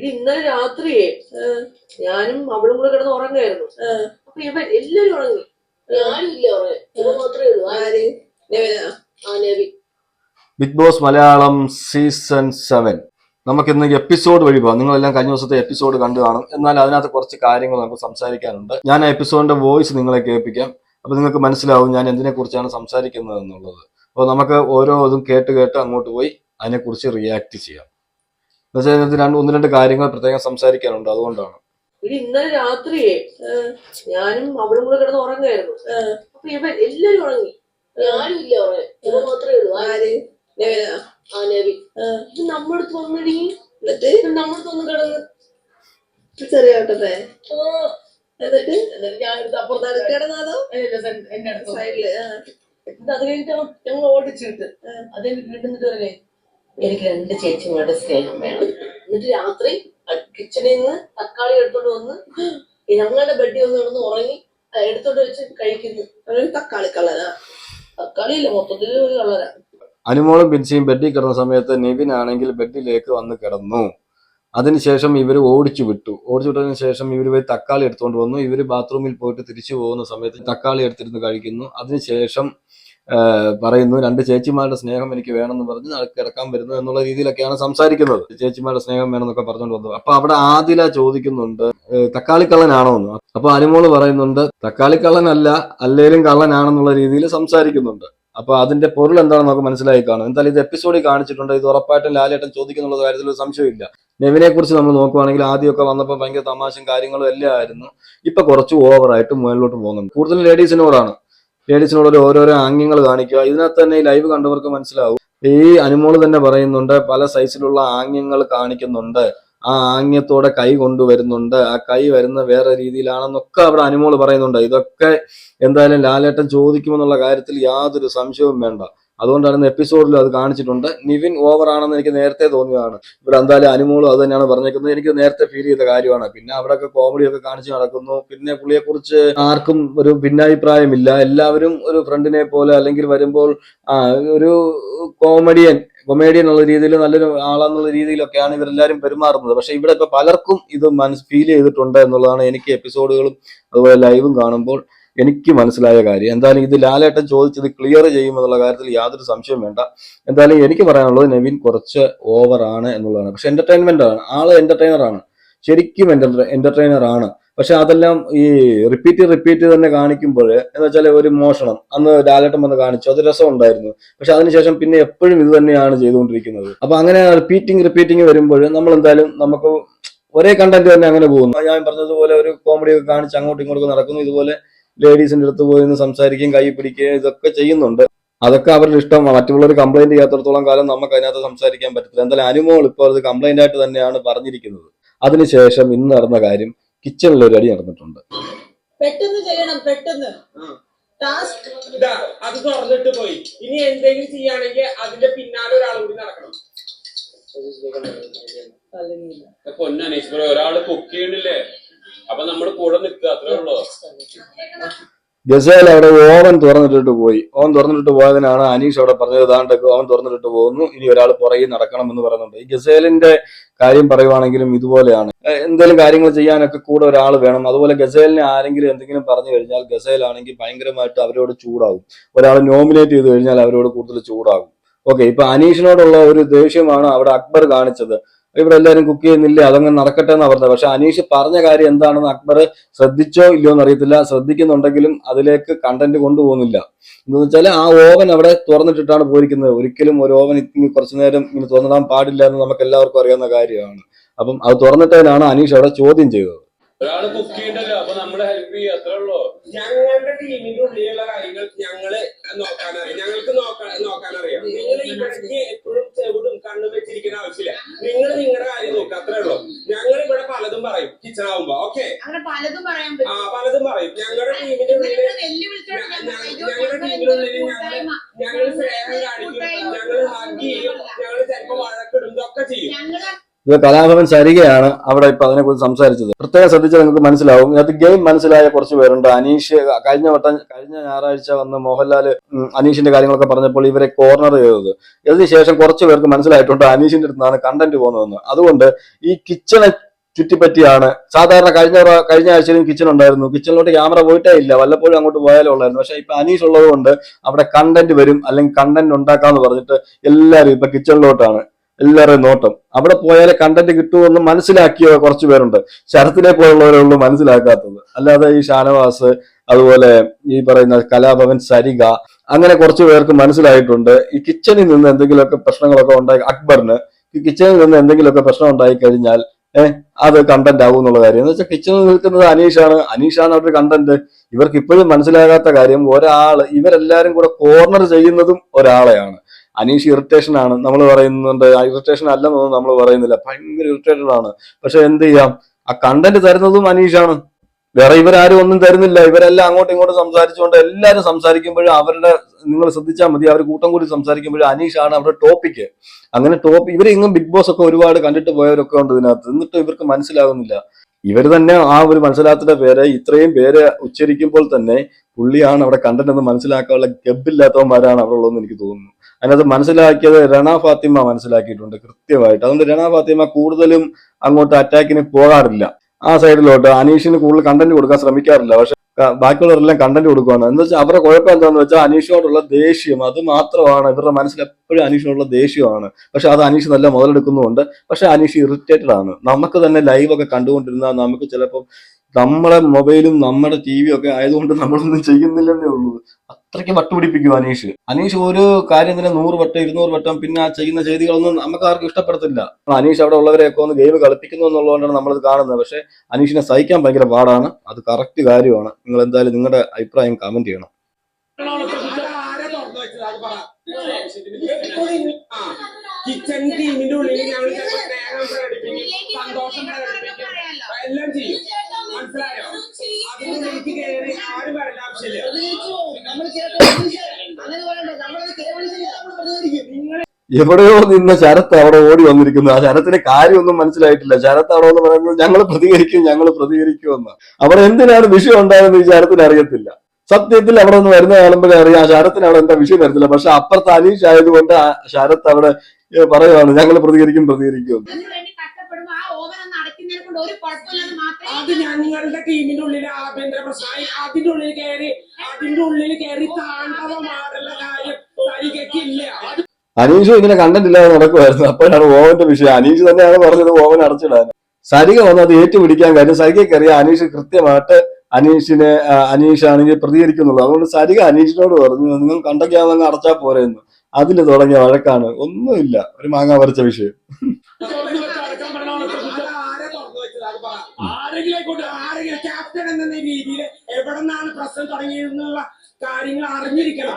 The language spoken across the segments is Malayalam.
ഇത് ഇന്നലെ രാത്രിയെ ഞാനും അവളും കൂടെ കിടന്ന് ഉറങ്ങായിരുന്നു. അപ്പൊ ഇവൻ എല്ലാരും ഉറങ്ങി. ഞാനും ഇല്ല ഉറങ്ങി മാത്രമേ ഉള്ളൂ? ആ Big Boss Malayalam season seven. നമുക്ക് ഇന്ന് എപ്പിസോഡ് വഴി പോകാം നിങ്ങളെല്ലാം കഴിഞ്ഞ ദിവസത്തെ എപ്പിസോഡ് കണ്ടു കാണും എന്നാൽ അതിനകത്ത് കുറച്ച് കാര്യങ്ങൾ നമുക്ക് സംസാരിക്കാനുണ്ട്. ഞാൻ ആ എപ്പിസോഡിന്റെ വോയിസ് നിങ്ങളെ കേൾപ്പിക്കാം. അപ്പൊ നിങ്ങൾക്ക് മനസ്സിലാവും ഞാൻ എന്തിനെ കുറിച്ചാണ് സംസാരിക്കുന്നത് എന്നുള്ളത് അപ്പോൾ നമുക്ക് ഓരോ ഇതും കേട്ട് കേട്ട് അങ്ങോട്ട് പോയി അതിനെക്കുറിച്ച് റിയാക്ട് ചെയ്യാം. രണ്ട് ഒന്ന് രണ്ട് കാര്യങ്ങൾ പ്രത്യേകം സംസാരിക്കാനുണ്ട് അതുകൊണ്ടാണ്. ഇത് ഇന്നലെ രാത്രിയെ ഞാനും അവളും കൂടെ കിടന്ന് ഉറങ്ങായിരുന്നു അപ്പൊ ഇവൻ എല്ലാരും ഉറങ്ങി. ഞാനും ഇല്ല ഉറങ്ങി ഇവ മാത്രമേ ഉള്ളൂ. ആ- നബി ഇത് നമ്മളടുത്ത് വന്നിടി. എന്നിട്ട്? നമ്മളടുത്ത് വന്ന് കിടന്ന്. ചെറിയ ഓട്ടത്തെ എന്നിട്ട്? എടുത്ത് അപ്പുറത്ത് കിടന്നതോ എന്റെ അടുത്ത് സൈഡിൽ അത് കഴിഞ്ഞിട്ട് ഞങ്ങൾ ഓടിച്ചിട്ട് അത് വീട്ടിൽ പറഞ്ഞേ എനിക്ക് രണ്ട് ചേച്ചിമാരുടെ സ്നേഹം വേണം. എന്നിട്ട് രാത്രി കിച്ചണിൽ നിന്ന് തക്കാളി എടുത്തോണ്ട് വന്ന് ഞങ്ങളുടെ ബെഡിൽ ഒന്ന് കിടന്ന് ഉറങ്ങി എടുത്തോണ്ട് വെച്ച് കഴിക്കുന്നു. അവനൊരു തക്കാളി കളറാ തക്കാളി ഇല്ല മൊത്തത്തിൽ ഒരു കളറാ അനുമോളും ബിൻസിയും ബെഡിൽ കിടന്ന സമയത്ത് നിവിൻ ആണെങ്കിൽ ബെഡിലേക്ക് വന്ന് കിടന്നു. അതിനുശേഷം ഇവർ ഓടിച്ചു വിട്ടു. ഓടിച്ചു വിട്ടതിന് ശേഷം ഇവർ പോയി തക്കാളി എടുത്തുകൊണ്ട് വന്നു. ഇവർ ബാത്റൂമിൽ പോയിട്ട് തിരിച്ചു പോകുന്ന സമയത്ത് തക്കാളി എടുത്തിരുന്ന് കഴിക്കുന്നു. അതിനുശേഷം പറയുന്നു രണ്ട് ചേച്ചിമാരുടെ സ്നേഹം എനിക്ക് വേണമെന്ന് പറഞ്ഞ് കിടക്കാൻ വരുന്നു എന്നുള്ള രീതിയിലൊക്കെയാണ് സംസാരിക്കുന്നത്. ചേച്ചിമാരുടെ സ്നേഹം വേണമെന്നൊക്കെ പറഞ്ഞുകൊണ്ട് വന്നു അപ്പൊ അവിടെ ആദില ചോദിക്കുന്നുണ്ട് "ഏ, തക്കാളിക്കള്ളനാണോ എന്ന്? അപ്പൊ അനുമോൾ പറയുന്നുണ്ട് തക്കാളിക്കള്ളനല്ല അല്ലേലും കള്ളനാണെന്നുള്ള രീതിയിൽ സംസാരിക്കുന്നുണ്ട്. അപ്പൊ അതിന്റെ പൊരുൾ എന്താണെന്ന് നമുക്ക് മനസ്സിലായി കാണും. എന്തായാലും ഇത് എപ്പിസോഡിൽ കാണിച്ചിട്ടുണ്ട്. ഇത് ഉറപ്പായിട്ടും ലാലേട്ടൻ ചോദിക്കുന്നുള്ള കാര്യത്തിൽ ഒരു സംശയമില്ല നെവിനെ കുറിച്ച് നമ്മൾ നോക്കുവാണെങ്കിൽ ആദ്യമൊക്കെ വന്നപ്പോൾ ഭയങ്കര തമാശയും കാര്യങ്ങളും എല്ലാം ആയിരുന്നു ഇപ്പൊ കുറച്ച് ഓവറായിട്ട് മുകളിലോട്ട് പോകുന്നുണ്ട്. കൂടുതൽ ലേഡീസിനോടാണ് ലേഡീസിനോട് ഒരു ഓരോരോ ആംഗ്യങ്ങൾ കാണിക്കുക. ഇതിനകത്ത് തന്നെ ഈ ലൈവ് കണ്ടവർക്ക് മനസ്സിലാവും. ഈ അനുമോൾ തന്നെ പറയുന്നുണ്ട് പല സൈസിലുള്ള ആംഗ്യങ്ങൾ കാണിക്കുന്നുണ്ട്. ആ ആംഗ്യത്തോടെ കൈ കൊണ്ടുവരുന്നുണ്ട്. ആ കൈ വരുന്ന വേറെ രീതിയിലാണെന്നൊക്കെ അവിടെ അനുമോൾ പറയുന്നുണ്ട്. ഇതൊക്കെ എന്തായാലും ലാലേട്ടൻ ചോദിക്കുമെന്നുള്ള കാര്യത്തിൽ യാതൊരു സംശയവും വേണ്ട. അതുകൊണ്ടാണ് ഇന്ന് എപ്പിസോഡിൽ അത് കാണിച്ചിട്ടുണ്ട്. നിവിൻ ഓവർ ആണെന്ന് എനിക്ക് നേരത്തെ തോന്നിയതാണ്. ഇവിടെ എന്തായാലും അനുമോളും അത് തന്നെയാണ് പറഞ്ഞേക്കുന്നത്. എനിക്ക് നേരത്തെ ഫീൽ ചെയ്ത കാര്യമാണ്. പിന്നെ അവിടെയൊക്കെ കോമഡി ഒക്കെ കാണിച്ച് നടക്കുന്നു. പിന്നെ പുള്ളിയെ കുറിച്ച് ആർക്കും ഒരു ഭിന്നാഭിപ്രായമില്ല. എല്ലാവരും ഒരു ഫ്രണ്ടിനെ പോലെ അല്ലെങ്കിൽ വരുമ്പോൾ ഒരു കോമഡിയൻ കൊമേഡിയൻ എന്നുള്ള രീതിയിൽ നല്ലൊരു ആളെന്നുള്ള രീതിയിലൊക്കെയാണ് ഇവരെല്ലാവരും പെരുമാറുന്നത്. പക്ഷെ ഇവിടെ ഇപ്പൊ പലർക്കും ഇത് മനസ് ഫീൽ ചെയ്തിട്ടുണ്ട് എന്നുള്ളതാണ് എനിക്ക് എപ്പിസോഡുകളും അതുപോലെ ലൈവും കാണുമ്പോൾ എനിക്ക് മനസ്സിലായ കാര്യം. എന്തായാലും ഇത് ലാലേട്ടൻ ചോദിച്ചത് ക്ലിയർ ചെയ്യുമെന്നുള്ള കാര്യത്തിൽ യാതൊരു സംശയവും വേണ്ട. എന്തായാലും എനിക്ക് പറയാനുള്ളത് നവീൻ കുറച്ച് ഓവറാണ് എന്നുള്ളതാണ്. പക്ഷെ എന്റർടൈൻമെന്റ് ആണ്. ആൾ എന്റർടൈനർ ആണ്. ശരിക്കും എന്റർടൈനർ ആണ്. പക്ഷെ അതെല്ലാം ഈ റിപ്പീറ്റ് റിപ്പീറ്റ് തന്നെ കാണിക്കുമ്പോൾ എന്ന് വെച്ചാൽ ഒരു മോഷണം. അന്ന് ലാലേട്ടൻ വന്ന് കാണിച്ചു. അത് രസം ഉണ്ടായിരുന്നു പക്ഷെ അതിനുശേഷം പിന്നെ എപ്പോഴും ഇത് തന്നെയാണ് ചെയ്തുകൊണ്ടിരിക്കുന്നത്. അപ്പൊ അങ്ങനെ റിപ്പീറ്റിംഗ് റിപ്പീറ്റിംഗ് വരുമ്പോൾ നമ്മൾ എന്തായാലും നമുക്ക് ഒരേ കണ്ടന്റ് തന്നെ അങ്ങനെ പോകുന്നു. ഞാൻ പറഞ്ഞതുപോലെ ഒരു കോമഡി ഒക്കെ കാണിച്ച് അങ്ങോട്ടും ഇങ്ങോട്ടും നടക്കുന്നു. ഇതുപോലെ ലേഡീസിന്റെ അടുത്ത് പോയി നിന്ന് സംസാരിക്കുകയും കൈ പിടിക്കുകയും ഇതൊക്കെ ചെയ്യുന്നുണ്ട്. അതൊക്കെ അവരുടെ ഇഷ്ടം. മറ്റുള്ളവർ കംപ്ലൈന്റ് ചെയ്യാത്തടത്തോളം കാലം നമുക്ക് അതിനകത്ത് സംസാരിക്കാൻ പറ്റത്തില്ല. എന്തായാലും അനുമോൾ ഇപ്പോൾ അത് കംപ്ലൈന്റ് ആയിട്ട് തന്നെയാണ് പറഞ്ഞിരിക്കുന്നത്. അതിനുശേഷം ഇന്ന് നടന്ന കാര്യം കിച്ചണിൽ ഒരു അടി നടന്നിട്ടുണ്ട്. പെട്ടെന്ന് ചെയ്യണം പെട്ടെന്ന്. ടാസ്ക് ഇതാ അത് തുറന്നിട്ട് പോയി. ഇനി എന്തെങ്കിലും ചെയ്യുകയാണെങ്കിൽ അതിന്റെ പിന്നാലെ ഒരാൾ കൂടി നടക്കണം. പൊന്നനീഷ് ബ്രോ ഒരാൾ കുക്ക് ചെയ്യണില്ലേ അപ്പൊ നമ്മൾ കൂടെ നിൽക്കുക അത്രേ ഗസേൽ അവിടെ ഓവൻ തുറന്നിട്ടിട്ട് പോയി. ഓവൻ തുറന്നിട്ട് പോയതിനാണ് അനീഷ് അവിടെ പറഞ്ഞത് ദാണ്ടൊക്കെ ഓവൻ തുറന്നിട്ട് പോകുന്നു. ഇനി ഒരാൾ പുറകെ നടക്കണം എന്ന് പറയുന്നുണ്ട്. ഈ ഗസേലിന്റെ കാര്യം പറയുവാണെങ്കിലും ഇതുപോലെയാണ്. എന്തെങ്കിലും കാര്യങ്ങൾ ചെയ്യാനൊക്കെ കൂടെ ഒരാൾ വേണം. അതുപോലെ ഗസേലിനെ ആരെങ്കിലും എന്തെങ്കിലും പറഞ്ഞു കഴിഞ്ഞാൽ ഗസേൽ ആണെങ്കിൽ ഭയങ്കരമായിട്ട് അവരോട് ചൂടാകും ഒരാൾ നോമിനേറ്റ് ചെയ്ത് കഴിഞ്ഞാൽ അവരോട് കൂടുതൽ ചൂടാകും ഓക്കെ ഇപ്പൊ അനീഷിനോടുള്ള ഒരു ദേഷ്യമാണ് അവിടെ അക്ബർ കാണിച്ചത്. ഇവിടെ എല്ലാവരും കുക്ക് ചെയ്യുന്നില്ല അതങ്ങനെ നടക്കട്ടെ എന്ന് പറഞ്ഞത്. പക്ഷെ അനീഷ് പറഞ്ഞ കാര്യം എന്താണെന്ന് അക്ബർ ശ്രദ്ധിച്ചോ ഇല്ലയോ എന്ന് അറിയത്തില്ല. ശ്രദ്ധിക്കുന്നുണ്ടെങ്കിലും അതിലേക്ക് കണ്ടന്റ് കൊണ്ടുപോകുന്നില്ല. എന്ന് വെച്ചാൽ ആ ഓവൻ അവിടെ തുറന്നിട്ടിട്ടാണ് പോയിരിക്കുന്നത്. ഒരിക്കലും ഒരു ഓവൻ കുറച്ചു നേരം ഇങ്ങനെ തുറന്നിടാൻ പാടില്ല എന്ന് നമുക്ക് എല്ലാവർക്കും അറിയാവുന്ന കാര്യമാണ്. അപ്പം അത് തുറന്നിട്ടതിനാണ് അനീഷ് അവിടെ ചോദ്യം ചെയ്തത്. ഒരാൾ കുക്ക് ചെയ്യണ്ടല്ലോ അപ്പൊ നമ്മൾ ഹെൽപ്പ് ചെയ്യുക അത്രേ ഉള്ളൂ. ഞങ്ങളുടെ ടീമിന്റെ ഉള്ളിലുള്ള കാര്യങ്ങൾ ഞങ്ങൾ നോക്കാനറിയാം. ഞങ്ങൾക്ക് നോക്കാൻ നോക്കാനറിയാം. നിങ്ങൾ ഇവിടേക്ക് എപ്പോഴും ചെവിടും കണ്ണും വെച്ചിരിക്കുന്ന ആവശ്യമില്ല. നിങ്ങൾ നിങ്ങളുടെ കാര്യം നോക്കുക അത്രേ ഉള്ളൂ. ഞങ്ങൾ ഇവിടെ പലതും പറയും കിച്ചൺ ആവുമ്പോ ഓക്കെ അങ്ങനെ പലതും പറയാൻ ആ പലതും പറയും. ഞങ്ങളുടെ ടീമിന്റെ ഉള്ളിൽ ഞങ്ങളുടെ ടീമിനുള്ളിൽ ഞങ്ങൾ ഞങ്ങൾ സ്നേഹം കാണിക്കും. ഞങ്ങൾ ഹഗ് ചെയ്യും. ഞങ്ങൾ ചിലപ്പോ വഴക്കിടും ഇതൊക്കെ ചെയ്യും. ഇത് കലാഭവൻ സരികയാണ് അവിടെ ഇപ്പൊ അതിനെക്കുറിച്ച് സംസാരിച്ചത്. പ്രത്യേകം ശ്രദ്ധിച്ചാൽ നിങ്ങൾക്ക് മനസ്സിലാവും. ഇതിനകത്ത് ഗെയിം മനസ്സിലായ കുറച്ച് പേരുണ്ട്. അനീഷ് കഴിഞ്ഞ വട്ടം കഴിഞ്ഞ ഞായറാഴ്ച വന്ന് മോഹൻലാൽ അനീഷിന്റെ കാര്യങ്ങളൊക്കെ പറഞ്ഞപ്പോൾ ഇവരെ കോർണർ ചെയ്തത്. ഇതിനുശേഷം കുറച്ച് പേർക്ക് മനസ്സിലായിട്ടുണ്ട് അനീഷിന്റെ അടുത്താണ് കണ്ടന്റ് പോകുന്നതെന്ന്. അതുകൊണ്ട് ഈ കിച്ചണെ ചുറ്റിപ്പറ്റിയാണ്. സാധാരണ കഴിഞ്ഞ കഴിഞ്ഞ ആഴ്ചയിലും കിച്ചൺ ഉണ്ടായിരുന്നു. കിച്ചണിലോട്ട് ക്യാമറ പോയിട്ടേ ഇല്ല. വല്ലപ്പോഴും അങ്ങോട്ട് പോയാലേ ഉള്ളായിരുന്നു. പക്ഷെ ഇപ്പൊ അനീഷ് ഉള്ളത് കൊണ്ട് അവിടെ കണ്ടന്റ് വരും. അല്ലെങ്കിൽ കണ്ടന്റ് ഉണ്ടാക്കാന്ന് പറഞ്ഞിട്ട് എല്ലാവരും ഇപ്പൊ കിച്ചണിലോട്ടാണ് എല്ലാവരുടെയും നോട്ടം. അവിടെ പോയാലേ കണ്ടന്റ് കിട്ടുമെന്ന് മനസ്സിലാക്കിയ കുറച്ച് പേരുണ്ട്. ശരത്തിനെ പോലുള്ളവരേ ഉള്ളൂ മനസ്സിലാക്കാത്തത്. അല്ലാതെ ഈ ഷാനവാസ് അതുപോലെ ഈ പറയുന്ന കലാഭവൻ സരിക അങ്ങനെ കുറച്ച് പേർക്ക് മനസ്സിലായിട്ടുണ്ട്. ഈ കിച്ചണിൽ നിന്ന് എന്തെങ്കിലുമൊക്കെ പ്രശ്നങ്ങളൊക്കെ ഉണ്ടായി അക്ബറിന് ഈ കിച്ചണിൽ നിന്ന് എന്തെങ്കിലുമൊക്കെ പ്രശ്നം ഉണ്ടായി കഴിഞ്ഞാൽ ഏഹ് അത് കണ്ടന്റ് ആകും എന്നുള്ള കാര്യം. എന്ന് വെച്ചാൽ കിച്ചണിൽ നിൽക്കുന്നത് അനീഷാണ്. അനീഷാണ് അവരുടെ കണ്ടന്റ് ഇവർക്ക് ഇപ്പോഴും മനസ്സിലാകാത്ത കാര്യം ഒരാൾ ഇവരെല്ലാരും കൂടെ കോർണർ ചെയ്യുന്നതും ഒരാളെയാണ്. അനീഷ് ഇറിറ്റേഷൻ ആണ്. നമ്മൾ പറയുന്നുണ്ട് ഇറിറ്റേഷൻ അല്ലെന്നൊന്നും നമ്മൾ പറയുന്നില്ല. ഭയങ്കര ഇറിറ്റേറ്റഡ് ആണ്. പക്ഷെ എന്ത് ചെയ്യാം? ആ കണ്ടന്റ് തരുന്നതും അനീഷാണ്. വേറെ ഇവരാരും ഒന്നും തരുന്നില്ല. ഇവരെല്ലാം അങ്ങോട്ടും ഇങ്ങോട്ടും സംസാരിച്ചുകൊണ്ട് എല്ലാവരും സംസാരിക്കുമ്പോഴും അവരുടെ നിങ്ങൾ ശ്രദ്ധിച്ചാൽ മതി അവർ കൂട്ടം കൂടി സംസാരിക്കുമ്പോഴും അനീഷാണ് അവരുടെ ടോപ്പിക്ക് അങ്ങനെ ടോപ്പ് ഇവരെങ്ങും ബിഗ് ബോസ് ഒക്കെ ഒരുപാട് കണ്ടിട്ട് പോയവരൊക്കെ ഉണ്ട് ഇതിനകത്ത്. എന്നിട്ടും ഇവർക്ക് മനസ്സിലാകുന്നില്ല. ഇവർ തന്നെ ആ ഒരു മനസ്സിലാത്തിന്റെ പേര്. ഇത്രയും പേര് ഉച്ചരിക്കുമ്പോൾ തന്നെ പുള്ളിയാണ് അവിടെ കണ്ടന്റ് എന്ന് മനസ്സിലാക്കാനുള്ള ഗബില്ലാത്തവന്മാരാണ് അവിടെ ഉള്ളതെന്ന് എനിക്ക് തോന്നുന്നു. അതിനകത്ത് മനസ്സിലാക്കിയത് രണ ഫാത്തിമ മനസ്സിലാക്കിയിട്ടുണ്ട് കൃത്യമായിട്ട്. അതുകൊണ്ട് രണ ഫാത്തിമ കൂടുതലും അങ്ങോട്ട് അറ്റാക്കിന് പോകാറില്ല. ആ സൈഡിലോട്ട് അനീഷിന് കൂടുതൽ കണ്ടന്റ് കൊടുക്കാൻ ശ്രമിക്കാറില്ല. പക്ഷെ ബാക്കിയുള്ളവരെല്ലാം കണ്ടന്റ് കൊടുക്കുകയാണ് എന്ന് വെച്ചാൽ അവരുടെ കുഴപ്പം എന്താണെന്ന് വെച്ചാൽ അനീഷിനോടുള്ള ദേഷ്യം അത് മാത്രമാണ്. ഇവരുടെ മനസ്സിൽ എപ്പോഴും അനീഷിനോടുള്ള ദേഷ്യമാണ്. പക്ഷെ അത് അനീഷ് നല്ല മുതലെടുക്കുന്നുമുണ്ട്. പക്ഷെ അനീഷ് ഇറിറ്റേറ്റഡ് ആണ്. നമുക്ക് തന്നെ ലൈവ് ഒക്കെ കണ്ടുകൊണ്ടിരുന്നാൽ നമുക്ക് ചിലപ്പോൾ നമ്മുടെ മൊബൈലും നമ്മുടെ ടി വിയും ഒക്കെ ആയതുകൊണ്ട് നമ്മളൊന്നും ചെയ്യുന്നില്ലെന്നേ ഉള്ളൂ. അത്രയ്ക്ക് വട്ടുപിടിപ്പിക്കും അനീഷ്? അനീഷ് ഒരു കാര്യം തന്നെ നൂറ് വട്ടം ഇരുന്നൂറ് വട്ടം പിന്നെ ചെയ്യുന്ന ചെയ്തികളൊന്നും നമുക്ക് ആർക്കും ഇഷ്ടപ്പെടത്തില്ല. അനീഷ് അവിടെ ഉള്ളവരെയൊക്കെ ഒന്ന് ഗെയിം കളിപ്പിക്കുന്നു എന്നുള്ളതുകൊണ്ടാണ് നമ്മളത് കാണുന്നത്. പക്ഷെ അനീഷിനെ സഹിക്കാൻ ഭയങ്കര പാടാണ്. അത് കറക്റ്റ് കാര്യമാണ്. നിങ്ങൾ എന്തായാലും നിങ്ങളുടെ അഭിപ്രായം കമന്റ് ചെയ്യണം. എല്ലാം ചെയ്യും. മനസ്സിലായോ? അതിനുള്ളിലേക്ക് കയറി ആരും വരേണ്ട ആവശ്യമില്ല നമ്മൾ അങ്ങനെ പറയണ്ട നമ്മളത് കേവലിച്ചില്ല നമ്മൾ പ്രതികരിക്കും നിങ്ങൾ എവിടെയോ നിന്ന ശരത്ത് അവിടെ ഓടി വന്നിരിക്കുന്നു. ആ ശരത്തിന് കാര്യമൊന്നും മനസ്സിലായിട്ടില്ല. ശരത്ത് അവിടെ എന്ന് പറയുന്നത് ഞങ്ങൾ പ്രതികരിക്കും ഞങ്ങൾ പ്രതികരിക്കും എന്ന്. അവിടെ എന്തിനാണ് വിഷയം ഉണ്ടായെന്ന് ഈ ശരത്തിന് അറിയത്തില്ല. സത്യത്തിൽ അവിടെ നിന്ന് വരുന്ന കാണുമ്പോഴേ അറിയാം ആ ശരത്തിന് അവിടെ എന്താ വിഷയം വരത്തില്ല പക്ഷെ അപ്പുറത്ത് അനീഷ് ആയതുകൊണ്ട് ആ ശരത്ത് അവിടെ പറയുവാണ് ഞങ്ങൾ പ്രതികരിക്കും പ്രതികരിക്കും ഒന്ന് അത് ഞങ്ങളുടെ ടീമിന്റെ ഉള്ളിൽ ആഭ്യന്തര പ്രശ്നമായി അതിന്റെ ഉള്ളിൽ കയറി അതിന്റെ ഉള്ളിൽ കയറി താണ്ഡവമാറുള്ള കാര്യം സരികയ്ക്കില്ല അത് അനീഷും ഇങ്ങനെ കണ്ടിട്ടില്ലാതെ നടക്കുമായിരുന്നു അപ്പോഴാണ് ഓവന്റെ വിഷയം. അനീഷ് തന്നെയാണ് പറഞ്ഞത് ഓവൻ അടച്ചിടാൻ. സരിക വന്ന് അത് ഏറ്റുപിടിക്കാൻ കാര്യം സരികയ്ക്ക് അനീഷ് കൃത്യമായിട്ട് അനീഷിനെ അനീഷ് ആണെങ്കിൽ പ്രതികരിക്കുന്നുള്ളൂ. അതുകൊണ്ട് സരിക അനീഷിനോട് പറഞ്ഞു നിങ്ങൾ കണ്ടൊക്കെയാണെന്ന് അടച്ചാ പോരെന്ന്. അതിൽ തുടങ്ങിയ വഴക്കാണ്. ഒന്നുമില്ല. ഒരു മാങ്ങ പറിച്ച വിഷയം. ആരെങ്കിലും ക്യാപ്റ്റൻ എന്ന രീതിയിൽ എവിടെ നിന്നാണ് പ്രശ്നം തുടങ്ങിയെന്നുള്ള കാര്യങ്ങൾ അറിഞ്ഞിരിക്കണം.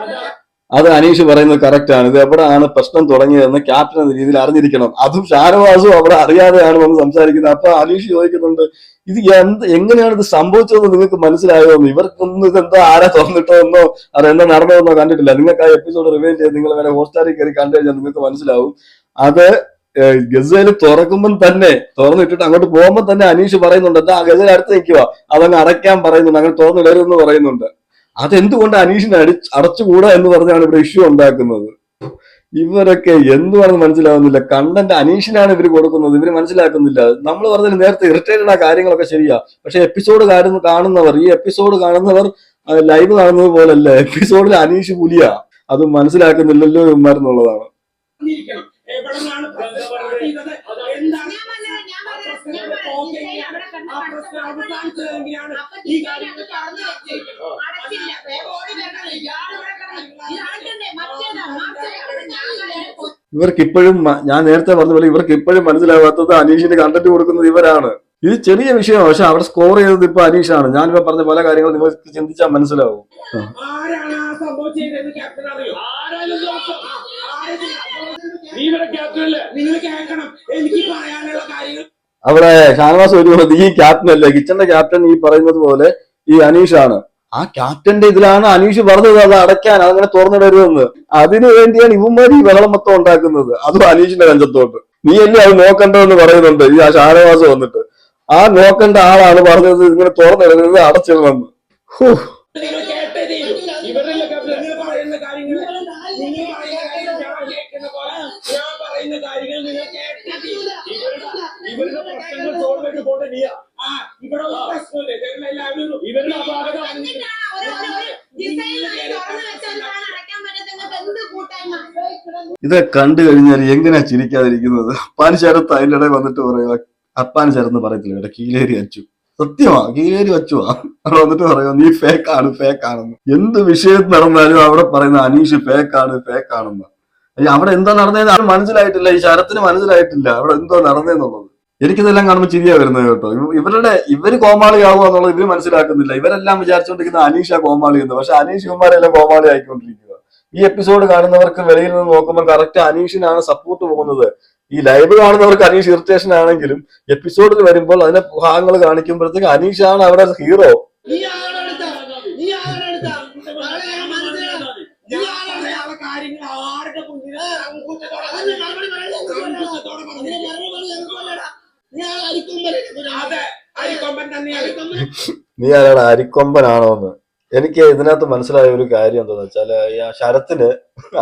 അത് അനീഷ് പറയുന്നത് കറക്റ്റ് ആണ്. ഇത് എവിടെയാണ് പ്രശ്നം തുടങ്ങിയതെന്ന് ക്യാപ്റ്റൻ എന്ന രീതിയിൽ അറിഞ്ഞിരിക്കണം. അതും ഷാനവാസും അവിടെ അറിയാതെയാണ് വന്ന് സംസാരിക്കുന്നത്. അപ്പൊ അനീഷ് ചോദിക്കുന്നുണ്ട് ഇത് എന്ത് എങ്ങനെയാണ് ഇത് സംഭവിച്ചതെന്ന് നിങ്ങൾക്ക് മനസ്സിലായോ? എന്ന് ഇവർക്കൊന്നും ഇതെന്തോ ആരാ തുറന്നിട്ടോന്നോ അത് എന്താ നടന്നതെന്നോ കണ്ടിട്ടില്ല. നിങ്ങൾക്ക് ആ എപ്പിസോഡ് റിവൈൻഡ് ചെയ്ത് നിങ്ങൾ വേറെ ഹോട്ട്സ്റ്റാറിൽ കയറി കണ്ടു കഴിഞ്ഞാൽ നിങ്ങൾക്ക് മനസ്സിലാവും. അത് ഗസയിൽ തുറക്കുമ്പോൾ തന്നെ തുറന്നിട്ടിട്ട് അങ്ങോട്ട് പോകുമ്പോൾ തന്നെ അനീഷ് പറയുന്നുണ്ട് എന്താ ഗസൽ അടുത്ത് നിൽക്കുക അതങ്ങ് അടയ്ക്കാൻ പറയുന്നുണ്ട് അങ്ങനെ തുറന്നിടരുതെന്ന് പറയുന്നുണ്ട്. അതെന്തുകൊണ്ട് അനീഷിനെ അടി അടച്ചുകൂടാ എന്ന് പറഞ്ഞാണ് ഇവിടെ ഇഷ്യൂ ഉണ്ടാക്കുന്നത്? ഇവരൊക്കെ എന്തുവാണെന്ന് മനസ്സിലാവുന്നില്ല. കണ്ടന്റ് അനീഷിനാണ് ഇവർ കൊടുക്കുന്നത്. ഇവർ മനസ്സിലാക്കുന്നില്ല. നമ്മൾ പറഞ്ഞത് നേരത്തെ ഇറിറ്റേറ്റഡ് ആ കാര്യങ്ങളൊക്കെ ശരിയാ. പക്ഷെ എപ്പിസോഡ് കാണുന്ന കാണുന്നവർ ഈ എപ്പിസോഡ് കാണുന്നവർ ലൈവ് കാണുന്നത് പോലല്ല. എപ്പിസോഡിൽ അനീഷ് പുലിയാ. അത് മനസ്സിലാക്കുന്നില്ലല്ലോ ഇവന്മാരെന്നുള്ളതാണ്. ആ പ്രശ്നം ഞാൻ പറഞ്ഞത് ഓക്കേ ജിസേൽ അവിടെ കണ്ട് ആ പ്രശ്നം അവസാനിച്ചത് എങ്ങനെയാണ് അപ്പൊ ഈ കാര്യങ്ങൾ അത് കണ്ടത് ഇവർക്ക് ഇപ്പോഴും ഞാൻ നേരത്തെ പറഞ്ഞ പോലെ ഇവർക്ക് ഇപ്പോഴും മനസ്സിലാവാത്തത് അനീഷിന് കണ്ടന്റ് കൊടുക്കുന്നത് ഇവരാണ്. ഇത് ചെറിയ വിഷയമാണ് പക്ഷെ അവിടെ സ്കോർ ചെയ്തത് ഇപ്പൊ അനീഷാണ്. ഞാനിപ്പോ പറഞ്ഞ പല കാര്യങ്ങളും നിങ്ങൾക്ക് ചിന്തിച്ചാൽ മനസ്സിലാവും. ആരാണ് ആ സംഭവം ചെയ്തതെന്ന് ക്യാപ്റ്റൻ അറിയോ? ആരായാലും നോക്കാം. ആ, നീ ഇവിടെ ക്യാപ്റ്റൻ അല്ലേ? നിങ്ങൾ കേൾക്കണം. എനിക്ക് പറയാനുള്ള കാര്യങ്ങൾ. അവിടെ ഷാനവാസ് ഒരു ഈ ക്യാപ്റ്റൻ അല്ലേ? കിച്ചന്റെ ക്യാപ്റ്റൻ ഈ പറയുന്നത് പോലെ ഈ അനീഷാണ്. ആ ക്യാപ്റ്റന്റെ ഇതിലാണ് അനീഷ് പറഞ്ഞത് അത് അടയ്ക്കാൻ അതങ്ങനെ തുറന്നിടരുതെന്ന്. അതിനു വേണ്ടിയാണ് ഇവന്മാർ ഈ വെള്ളം മൊത്തം ഉണ്ടാക്കുന്നത്. അതും അനീഷിന്റെ രംഗത്തോട്ട് നീ എന്നെ അത് നോക്കണ്ടെന്ന് പറയുന്നുണ്ട് ഈ ആ ഷാനവാസ് വന്നിട്ട്. ആ നോക്കേണ്ട ആളാണ് പറഞ്ഞത് ഇങ്ങനെ തുറന്നിടരുത് അടച്ചിടണമെന്ന്. നിങ്ങൾ കേട്ടേ തീരൂ. ഇവരുടെ നിങ്ങൾ പറയുന്ന കാര്യങ്ങൾ നിങ്ങൾ പറയുന്ന കാര്യങ്ങൾ ഞാൻ കേൾക്കുന്ന പോലെ ഞാൻ പറയുന്ന കാര്യങ്ങൾ നിങ്ങൾ കേട്ടേ തീരൂ. ഇവരുടെ ഇവരുടെ പ്രശ്നങ്ങൾ സോൾവ് ചെയ്ത് പോട്ടെ നീ ആ ഇവിടെ ഒരു പ്രശ്നമില്ല ഞങ്ങൾ എല്ലാവരും ഇവരുടെ അപാകത എന്നിട്ടാണ് ഒരു- ഒരു- ഒരു ഡിസൈനിൽ തുറന്നു വെച്ചാൽ ഞാൻ അടയ്ക്കാൻ പറ്റാത്ത നിങ്ങൾക്ക് എന്ത് കൂട്ടായ്മ ഇത് കണ്ടു കഴിഞ്ഞാൽ എങ്ങനെയാ ചിരിക്കാതിരിക്കുന്നത്? അപ്പാൻ ശരത്ത് അതിന്റെ ഇടയിൽ വന്നിട്ട് പറയുക അപ്പാൻ ശരത്ത് പറയത്തില്ല? ഇവിടെ കീലേരി അച്ചു. സത്യമാ കീലേരി അച്ചുവാ. അവിടെ വന്നിട്ട് പറയുക നീ ഫേക്ക് ആണ് ഫേക്ക് ആണെന്ന്. എന്ത് വിഷയം നടന്നാലും അവിടെ പറയുന്ന അനീഷ് ഫേക്ക് ആണ് ഫേക്ക് ആണെന്ന്. അവിടെ എന്തോ നടന്നതെന്ന് ആരും മനസ്സിലായിട്ടില്ല. ഈ ശരത്തിന് മനസ്സിലായിട്ടില്ല. അവിടെ എന്തോ നടന്നതെന്നുള്ളത്. എനിക്കിതെല്ലാം കാണുമ്പോൾ ചിരിയാ വരുന്നത് കേട്ടോ. ഇവ- ഇവരുടെ ഇവർ കോമാളിയാവുക എന്നുള്ളത് ഇവർ മനസ്സിലാക്കുന്നില്ല. ഇവരെല്ലാം വിചാരിച്ചുകൊണ്ടിരിക്കുന്ന അനീഷ കോമാളി എന്ന്. പക്ഷെ അനീഷ് കുമാരെല്ലാം കോമാളി ആയിക്കൊണ്ടിരിക്കുക ഈ എപ്പിസോഡ് കാണുന്നവർക്ക് വെളിയിൽ നിന്ന് നോക്കുമ്പോൾ കറക്റ്റ് അനീഷിനാണ് സപ്പോർട്ട് പോകുന്നത്. ഈ ലൈവ് കാണുന്നവർക്ക് അനീഷ് ഇറിറ്റേഷൻ ആണെങ്കിലും എപ്പിസോഡിൽ വരുമ്പോൾ അതിന്റെ ഭാഗങ്ങൾ കാണിക്കുമ്പോഴത്തേക്ക് അനീഷാണ് അവിടെ ഹീറോ നീ ആരാണ്? അരിക്കൊമ്പനാണോ എന്ന്. എനിക്ക് ഇതിനകത്ത് മനസ്സിലായ ഒരു കാര്യം എന്താന്ന് വെച്ചാൽ ഈ ശരത്തിന്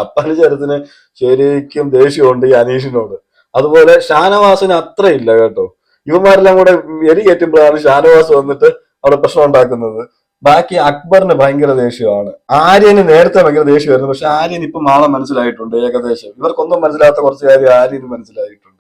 അപ്പന് ശരത്തിന് ശരിക്കും ദേഷ്യമുണ്ട് ഈ അനീഷിനോട്. അതുപോലെ ഷാനവാസിന് അത്ര ഇല്ല കേട്ടോ. ഇവന്മാരെല്ലാം കൂടെ എരി കയറ്റുമ്പോഴാണ് ഷാനവാസ് വന്നിട്ട് അവിടെ പ്രശ്നം ഉണ്ടാക്കുന്നത്. ബാക്കി അക്ബറിന് ഭയങ്കര ദേഷ്യമാണ്. ആര്യന് നേരത്തെ ഭയങ്കര ദേഷ്യമായിരുന്നു പക്ഷെ ആര്യൻ ഇപ്പൊ മാളെ മനസ്സിലായിട്ടുണ്ട് ഏകദേശം. ഇവർക്കൊന്നും മനസ്സിലാത്ത കുറച്ച് കാര്യം ആര്യന് മനസ്സിലായിട്ടുണ്ട്.